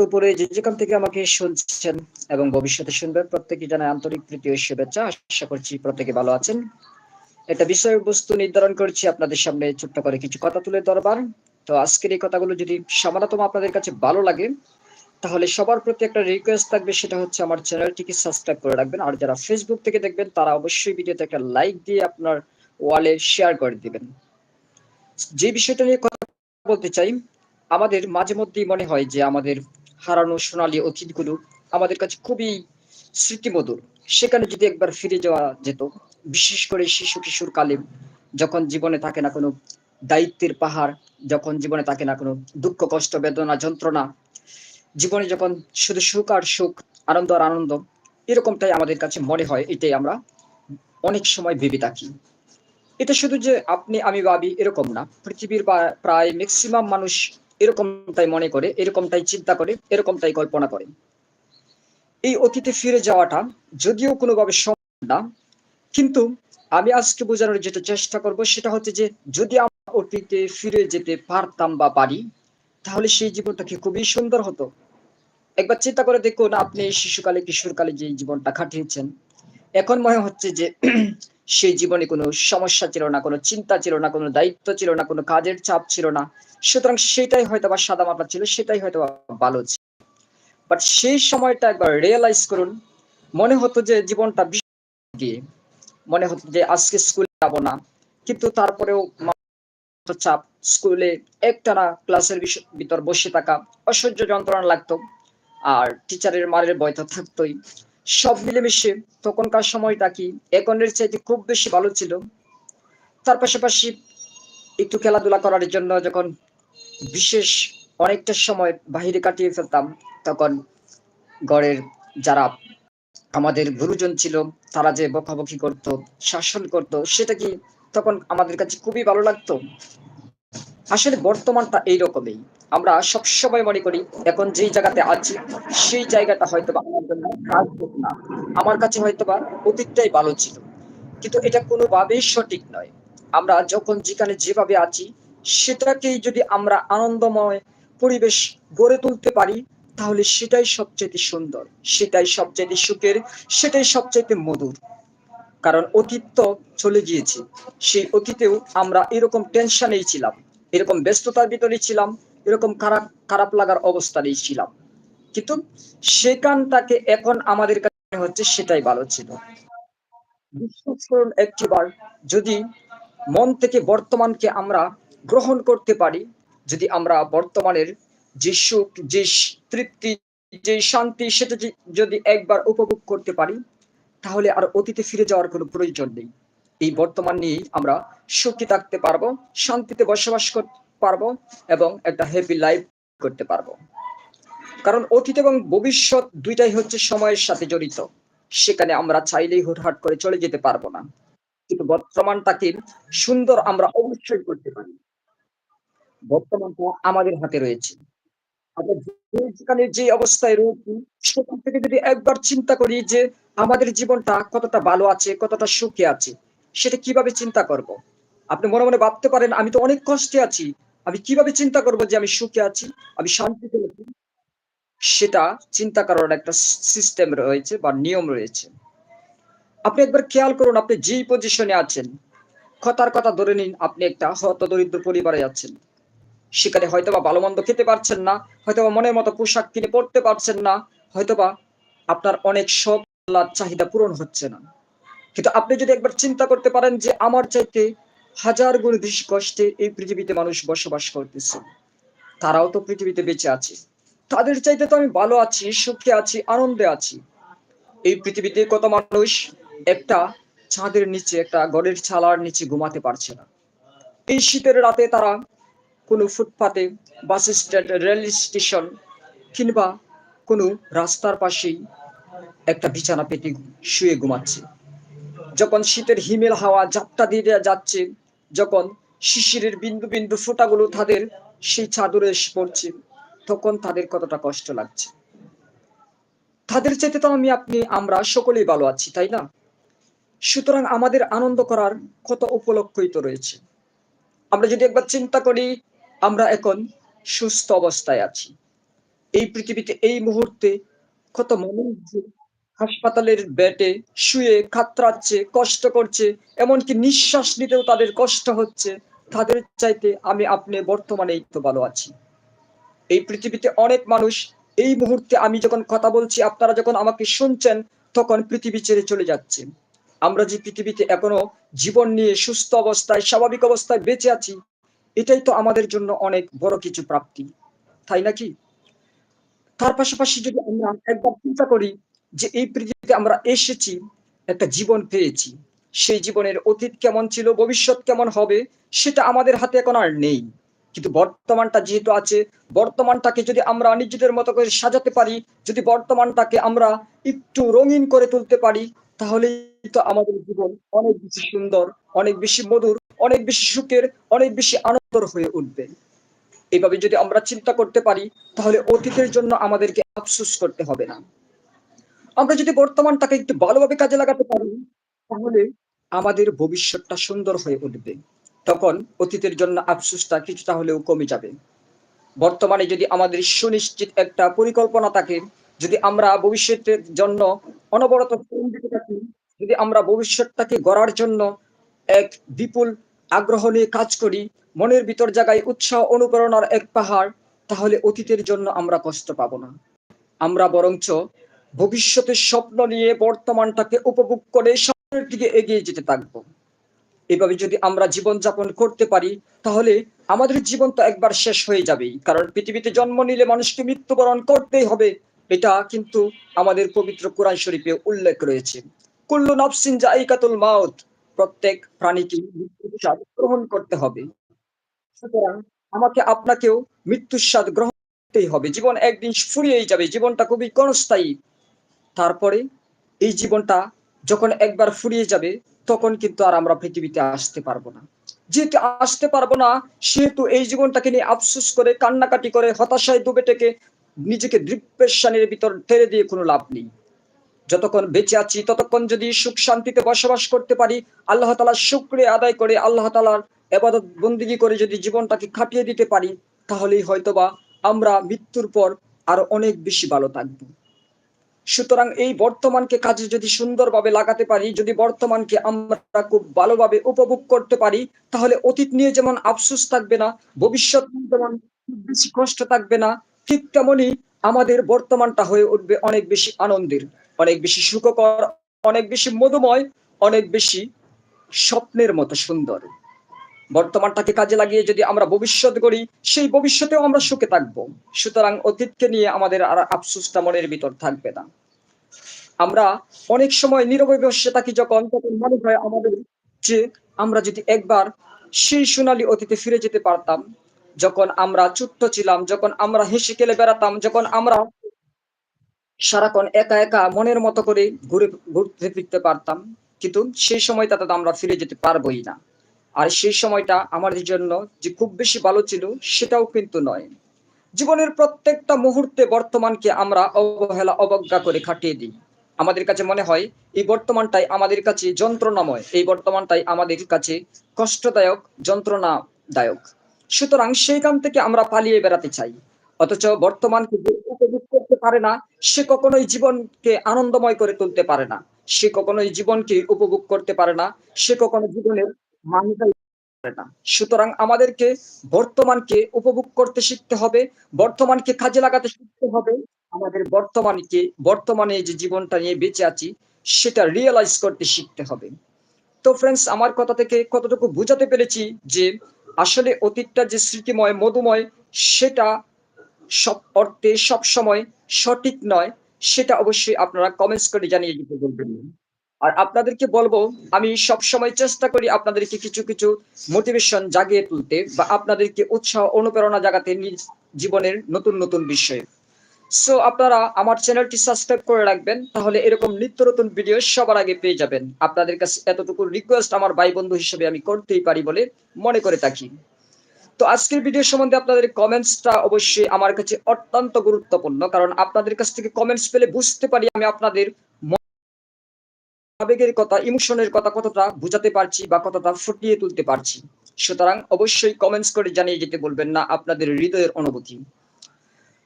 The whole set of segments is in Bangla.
দুপুরে যে যেখান থেকে আমাকে শুনছেন এবং ভবিষ্যতে শুনবেন, প্রত্যেকে আন্তরিক শুভেচ্ছা। আশা করছি প্রত্যেকে ভালো আছেন। বিষয়বস্তু নির্ধারণ আপনাদের সামনে ছোট্ট করে কিছু কথা তুলে তো আজকের এই কথাগুলো যদি আপনাদের কাছে ভালো লাগে, তাহলে সবার প্রতি একটা রিকোয়েস্ট থাকবে, সেটা হচ্ছে আমার চ্যানেলটিকে সাবস্ক্রাইব করে রাখবেন। আর যারা ফেসবুক থেকে দেখবেন, তারা অবশ্যই ভিডিওতে একটা লাইক দিয়ে আপনার ওয়ালে শেয়ার করে দিবেন। যে বিষয়টা নিয়ে কথা বলতে চাই, আমাদের মাঝে মধ্যেই মনে হয় যে আমাদের হারানো সোনালী অতীতগুলো আমাদের কাছে খুবই স্মৃতিমধুর। সেখানে যদি একবার ফিরে যাওয়া যেত, বিশেষ করে শিশু কিশোর কালে, যখন জীবনে থাকে না কোনো দায়িত্বের পাহাড়, যখন জীবনে থাকে না কোনো দুঃখ, কষ্ট, বেদনা, যন্ত্রণা, জীবনে যখন শুধু সুখ আর সুখ, আনন্দ আর আনন্দ, এরকমটাই আমাদের কাছে মনে হয়, এটাই আমরা অনেক সময় ভেবে থাকি। এটা শুধু যে আপনি, আমি ভাবি এরকম না। পৃথিবীর প্রায় ম্যাক্সিমাম মানুষ এরকমটাই মনে করে, এরকমটাই চিন্তা করে, এরকমটাই কল্পনা করে। এই অতীতে ফিরে যাওয়াটা যদিও কোনোভাবে সম্ভব না, কিন্তু আমি আজকে বোঝানোর যেটা চেষ্টা করব সেটা হচ্ছে যে যদি আমরা অতীতে ফিরে যেতে পারতাম বা পারি, তাহলে সেই জীবনটা কি খুবই সুন্দর হতো। একবার চিন্তা করে দেখুন, আপনি শিশুকালে, কিশোরকালে যে জীবনটা কাটিয়েছেন এখন মনে হচ্ছে যে সেই জীবনে কোনো সমস্যা ছিল না, কোনো চিন্তা ছিল না, কোনো দায়িত্ব ছিল না, কোনো কাজের চাপ ছিল না। সুতরাং সেটাই হয়তো বা সাদা মাপা ছিল, সেটাই হয়তো ভালো ছিল। বাট সেই সময়টা একবার রিয়েলাইজ করুন, মনে হতো যে জীবনটা দিয়ে মনে হতো যে আজকে স্কুলে যাব না। কিন্তু তারপরেও চাপ স্কুলে একটানা ক্লাসের ভিতর বসে থাকা অসহ্য যন্ত্রণা লাগতো। আর টিচারের মারের ভয় তো থাকতোই। সব মিলেমিশে তখনকার সময়টা কি এখনের চাইতে খুব বেশি ভালো ছিল? তার পাশাপাশি একটু খেলাধুলা করার জন্য যখন বিশেষ অনেকটা সময় বাহিরে কাটিয়ে ফেলতাম, তখন গড়ের যারা আমাদের গুরুজন ছিল, তারা যে বকাবকি করত, শাসন করত, সেটা কি তখন আমাদের কাছে খুবই ভালো লাগতো? আসলে বর্তমানটা এইরকমই। আমরা সবসময় মনে করি, এখন যেই জায়গাতে আছি, সেই জায়গাটা হয়তো আমার জন্য কাজ না। আমার কাছে হয়তো বা অতীতটাই ভালো ছিল। কিন্তু এটা কোনোভাবেই সঠিক নয়। আমরা যখন যেখানে যেভাবে আছি, সেটাকেই যদি আমরা আনন্দময় পরিবেশ গড়ে তুলতে পারি, তাহলে সেটাই সবচেয়ে সুন্দর, সেটাই সবচেয়ে সুখের, সেটাই সবচেয়ে মধুর। কারণ অতীত তো চলে গিয়েছে। সেই অতীতেও আমরা এরকম টেনশনেই ছিলাম। এরকম ব্যস্ততার ভিতরে ছিলাম, এরকম খারাপ খারাপ লাগার অবস্থাতেই ছিলাম। কিন্তু সেখানটাকে এখন আমাদের কাছে হচ্ছে সেটাই ভালো ছিল। বিশ্বাস একটিবার যদি মন থেকে বর্তমানকে আমরা গ্রহণ করতে পারি, যদি আমরা বর্তমানের যে সুখ, যে তৃপ্তি, যে শান্তি সেটা যদি একবার উপভোগ করতে পারি, তাহলে আর অতীতে ফিরে যাওয়ার কোনো প্রয়োজন নেই। এই বর্তমান নিয়েই আমরা সুখী থাকতে পারব, শান্তিতে বসবাস করতে পারব এবং একটা হ্যাপি লাইফ করতে পারব। কারণ অতীত এবং ভবিষ্যৎ দুইটাই হচ্ছে সময়ের সাথে জড়িত। সেখানে আমরা চাইলেই হুটহাট করে চলে যেতে পারব না। কিন্তু বর্তমানটাকে সুন্দর আমরা অবশ্যই করতে পারি। বর্তমানটা আমাদের হাতে রয়েছে। আমরা যেখানে যে অবস্থায় রয়েছি, সেখান থেকে যদি একবার চিন্তা করি যে আমাদের জীবনটা কতটা ভালো আছে, কতটা সুখে আছে সেটা কীভাবে চিন্তা করব। আপনি মনে মনে ভাবতে পারেন, আমি তো অনেক কষ্টে আছি। আমি কীভাবে চিন্তা করব যে আমি সুখে আছি? আমি শান্তিতে আছি সেটা চিন্তা করার একটা সিস্টেম রয়েছে বা নিয়ম রয়েছে। আপনি একবার খেয়াল করুন, আপনি যেই পজিশনে আছেন, কথার কথা ধরে নিন, আপনি একটা হত দরিদ্র পরিবারে আছেন। সেখানে হয়তোবা ভালো মন্দ খেতে পারছেন না, হয়তোবা মনের মতো পোশাক কিনে পড়তে পারছেন না, হয়তোবা আপনার অনেক শখ চাহিদা পূরণ হচ্ছে না। কিন্তু আপনি যদি একবার চিন্তা করতে পারেন যে আমার চাইতে হাজার গুণ বেশি কষ্টে এই পৃথিবীতে মানুষ বসবাস করতেছে, তারাও তো পৃথিবীতে বেঁচে আছে। তাদের চাইতে তো আমি ভালো আছি, সুখে আছি, আনন্দে আছি। এই পৃথিবীতে কত মানুষ একটা ছাদের নিচে, একটা গড়ের ছালার নিচে ঘুমাতে পারছে না। এই শীতের রাতে তারা কোনো ফুটপাতে, বাস স্ট্যান্ড, রেল স্টেশন কিংবা কোনো রাস্তার পাশেই একটা বিছানা পেতে শুয়ে ঘুমাচ্ছে। যখন শীতের হিমেল হাওয়া যাত্রা দিয়ে যাচ্ছে, যখন শিশিরের বিন্দু বিন্দু ফোঁটাগুলো তাদের সেই চাদরে এসে পড়ছে, তখন তাদের কতটা কষ্ট লাগছে। তাদের চাইতে তো আমি, আপনি, আমরা সকলেই ভালো আছি, তাই না? সুতরাং আমাদের আনন্দ করার কত উপলক্ষই তো রয়েছে। আমরা যদি একবার চিন্তা করি, আমরা এখন সুস্থ অবস্থায় আছি। এই পৃথিবীতে এই মুহূর্তে কত মানুষ হাসপাতালের বেডে শুয়ে খাতরাচ্ছে, কষ্ট করছে, এমনকি নিঃশ্বাস নিতেও তাদের কষ্ট হচ্ছে। তাদের চাইতে আমি আপনি বর্তমানে তো ভালো আছি। এই পৃথিবীতে অনেক মানুষ, এই মুহূর্তে আমি যখন কথা বলছি, আপনারা যখন আমাকে শুনছেন, তখন পৃথিবী ছেড়ে চলে যাচ্ছে। আমরা যে পৃথিবীতে এখনও জীবন নিয়ে সুস্থ অবস্থায়, স্বাভাবিক অবস্থায় বেঁচে আছি, এটাই তো আমাদের জন্য অনেক বড় কিছু প্রাপ্তি। তাই নাকি? তার পাশাপাশি যদি আমরা একবার চিন্তা করি যে এই পৃথিবীতে আমরা এসেছি, একটা জীবন পেয়েছি, সেই জীবনের অতীত কেমন ছিল, ভবিষ্যৎ কেমন হবে, সেটা আমাদের হাতে এখন আর নেই। কিন্তু বর্তমানটা যেহেতু আছে, বর্তমানটাকে যদি আমরা নিজেদের মতো করে সাজাতে পারি, যদি বর্তমানটাকে আমরা একটু রঙিন করে তুলতে পারি, তাহলেই তো আমাদের জীবন অনেক বেশি সুন্দর, অনেক বেশি মধুর, অনেক বেশি সুখের, অনেক বেশি আনন্দর হয়ে উঠবে। এইভাবে যদি আমরা চিন্তা করতে পারি, তাহলে অতীতের জন্য আমাদেরকে আফসোস করতে হবে না। আমরা যদি বর্তমানটাকে একটু ভালোভাবে কাজে লাগাতে পারি, তাহলে আমাদের ভবিষ্যৎটা সুন্দর হয়ে উঠবে। তখন অতীতের জন্য আফসোসটা কিছুটা হলেও কমে যাবে। বর্তমানে যদি আমাদের সুনিশ্চিত একটা পরিকল্পনা থাকে, যদি আমরা ভবিষ্যতের জন্য অনবরত যদি আমরা ভবিষ্যৎটাকে গড়ার জন্য এক বিপুল আগ্রহ নিয়ে কাজ করি, মনের ভিতর জায়গায় উৎসাহ অনুপ্রেরণার এক পাহাড়, তাহলে অতীতের জন্য আমরা কষ্ট পাবো না। আমরা বরঞ্চ ভবিষ্যতের স্বপ্ন নিয়ে বর্তমানটাকে উপভোগ করে সামনের দিকে এগিয়ে যেতে থাকব। এভাবে যদি আমরা জীবন যাপন করতে পারি, তাহলে আমাদের জীবন তো একবার শেষ হয়ে যাবেই। কারণ পৃথিবীতে জন্ম নিলে মানুষকে মৃত্যুবরণ করতেই হবে, এটা কিন্তু আমাদের পবিত্র কোরআন শরীফে উল্লেখ রয়েছে। কুল্লু নফসিন জাইকাতুল মাউত, প্রত্যেক প্রাণীকে মৃত্যুর স্বাদ গ্রহণ করতে হবে। সুতরাং আমাকে আপনাকেও মৃত্যুর স্বাদ গ্রহণ করতেই হবে। জীবন একদিন ফুরিয়েই যাবে, জীবনটা খুবই ক্ষণস্থায়ী। তারপরে এই জীবনটা যখন একবার ফুরিয়ে যাবে, তখন কিন্তু আর আমরা পৃথিবীতে আসতে পারব না। যেহেতু আসতে পারব না, সেহেতু এই জীবনটাকে নিয়ে আফসোস করে, কান্নাকাটি করে, হতাশায় ডুবে থেকে নিজেকে দৃপ্রেশানের ভিতর ঠেলে দিয়ে কোনো লাভ নেই। যতক্ষণ বেঁচে আছি, ততক্ষণ যদি সুখ শান্তিতে বসবাস করতে পারি, আল্লাহ তালার শুক্রিয়া আদায় করে, আল্লাহ তালার এবাদত বন্দিগি করে যদি জীবনটাকে খাটিয়ে দিতে পারি, তাহলেই হয়তোবা আমরা মৃত্যুর পর আরও অনেক বেশি ভালো থাকব। সুতরাং এই বর্তমানকে কাজে যদি সুন্দরভাবে লাগাতে পারি, যদি বর্তমানকে আমরা খুব ভালোভাবে উপভোগ করতে পারি, তাহলে অতীত নিয়ে যেমন আফসোস থাকবে না, ভবিষ্যৎ যেমন বেশি কষ্ট থাকবে না, ঠিক তেমনই আমাদের বর্তমানটা হয়ে উঠবে অনেক বেশি আনন্দের, অনেক বেশি সুখকর, অনেক বেশি মধুময়, অনেক বেশি স্বপ্নের মতো সুন্দর। বর্তমানটাকে কাজে লাগিয়ে যদি আমরা ভবিষ্যৎ গড়ি, সেই ভবিষ্যতেও আমরা সুখে থাকব। সুতরাং অতীতকে নিয়ে আমাদের আর আফসোসটা মনের ভিতর থাকবে না। আমরা অনেক সময় নীরবে বসে থাকি যখন, তখন মনে হয় আমাদের যে আমরা যদি একবার সেই সোনালী অতীতে ফিরে যেতে পারতাম, যখন আমরা ছোট্ট ছিলাম, যখন আমরা হেসে খেলে বেড়াতাম, যখন আমরা সারাক্ষণ একা একা মনের মতো করে ঘুরে, ঘুরতে ফিরতে পারতাম, কিন্তু সেই সময় সময়টাতে আমরা ফিরে যেতে পারবোই না। আর সেই সময়টা আমাদের জন্য যে খুব বেশি ভালো ছিল সেটাও কিন্তু নয়। জীবনের প্রত্যেকটা মুহূর্তে বর্তমানকে আমরা অবহেলা, অবজ্ঞা করে খাটিয়ে দিই। আমাদের কাছে মনে হয়, এই বর্তমানটাই আমাদের কাছে যন্ত্রণাময়, এই বর্তমানটাই আমাদের কাছে কষ্টদায়ক, যন্ত্রণাদায়ক। সুতরাং সেইখান থেকে আমরা পালিয়ে বেড়াতে চাই। অথচ বর্তমানকে উপভোগ করতে পারে না, সে কখনোই জীবনকে আনন্দময় করে তুলতে পারে না। সে কখনোই জীবনকে উপভোগ করতে পারে না। সে কখনো জীবনের সুতরাং আমাদেরকে বর্তমানকে উপভোগ করতে শিখতে হবে, বর্তমানকে কাজে লাগাতে শিখতে হবে। আমাদের বর্তমানকে, বর্তমানে যে জীবনটা নিয়ে বেঁচে আছি, সেটা রিয়েলাইজ করতে শিখতে হবে। তো ফ্রেন্ডস আমার কথা থেকে কতটুকু বুঝাতে পেরেছি যে, আসলে অতীতটা যে স্মৃতিময়, মধুময়, সেটা সব অর্থে সব সময় সঠিক নয়, সেটা অবশ্যই আপনারা কমেন্টস করে জানিয়ে দিতে বলবেন। আর আপনাদেরকে বলব, আমি সব সময় চেষ্টা করি আপনাদেরকে কিছু কিছু মোটিভেশন জাগিয়ে তুলতে বা আপনাদেরকে উৎসাহ, অনুপ্রেরণা জাগাতে নিজ জীবনের নতুন নতুন বিষয়ে। সো আপনারা আমার চ্যানেলটি সাবস্ক্রাইব করে রাখবেন, তাহলে এরকম নিত্য নতুন ভিডিও সবার আগে পেয়ে যাবেন। আপনাদের কাছে এতটুকু রিকোয়েস্ট আমার ভাই বন্ধু হিসেবে আমি করতেই পারি বলে মনে করে থাকি। তো আজকের ভিডিও সম্বন্ধে আপনাদের কমেন্টসটা অবশ্যই আমার কাছে অত্যন্ত গুরুত্বপূর্ণ, কারণ আপনাদের কাছ থেকে কমেন্টস পেলে বুঝতে পারি আমি আপনাদের আবেগের কথা ইমোশনের কথা কতটা বুঝাতে পারছি বা কতটা ফুটিয়ে তুলতে পারছি সুতরাং অবশ্যই কমেন্টস করে জানিয়ে যেতে বলবেন না, আপনাদের হৃদয়ের অনুভূতি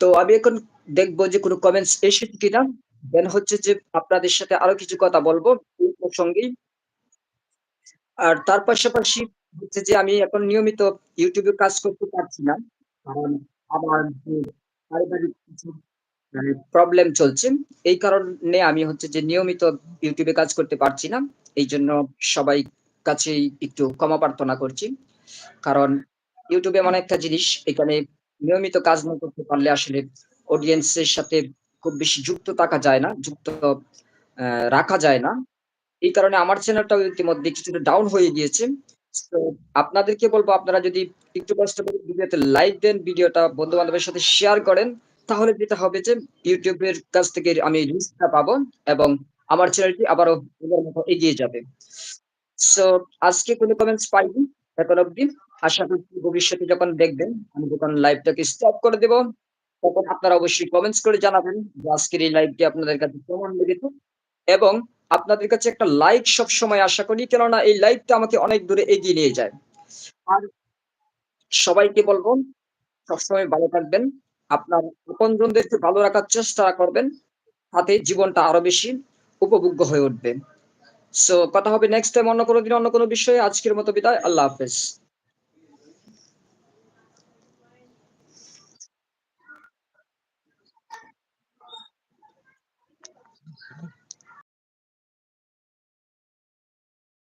তো আমি এখন দেখব যে কোনো কমেন্টস এসেছে কিনা। দেন হচ্ছে যে আপনাদের সাথে আরও কিছু কথা বলব এই প্রসঙ্গেই। আর তার পাশাপাশি হচ্ছে যে আমি এখন নিয়মিত ইউটিউবে কাজ করতে পারছি না। কারণ আমার পারিবারিক কিছু প্রবলেম চলছে। এই কারণে আমি হচ্ছে যে নিয়মিত ইউটিউবে কাজ করতে পারছি না। এই জন্য সবাই কাছে একটু ক্ষমা প্রার্থনা করছি। কারণ ইউটিউবে এমন একটা জিনিস এখানে নিয়মিত কাজ না করতে পারলে আসলে অডিয়েন্স এর সাথে খুব বেশি যুক্ত থাকা যায় না। যুক্ত রাখা যায় না। এই কারণে আমার চ্যানেলটাও ইতিমধ্যে কিছুটা ডাউন হয়ে গিয়েছে। সো আপনাদেরকে বলব আপনারা যদি একটু কষ্ট করে ভিডিওতে লাইক দেন, ভিডিওটা বন্ধু-বান্ধবের সাথে শেয়ার করেন, তাহলে যেটা হবে যে ইউটিউবের কাছ থেকে আমি রিচটা পাবো এবং আমার চ্যানেলটি আবারও এগিয়ে যাবে। সো আজকে কোনো কমেন্টস পাইনি এখন অব্দি। আশা করছি ভবিষ্যতে যখন দেখবেন, আমি যখন লাইভটাকে স্টপ করে দেব, তখন আপনারা অবশ্যই কমেন্টস করে জানাবেন যে আজকের এই লাইভটি আপনাদের কাছে কেমন লেগেছে এবং আপনাদের কাছে একটা লাইক সবসময় আশা করি। কেননা এই লাইভটা আমাকে অনেক দূরে এগিয়ে নিয়ে যায়। আর সবাইকে বলব সবসময় ভালো থাকবেন। আপনার আপনজনদেরকে ভালো রাখার চেষ্টা করবেন। তাতে জীবনটা আরও বেশি উপভোগ্য হয়ে উঠবে। সো কথা হবে নেক্সট টাইম অন্য কোনো দিন, অন্য কোনো বিষয়ে। আজকের মতো বিদায়। আল্লাহ হাফেজ।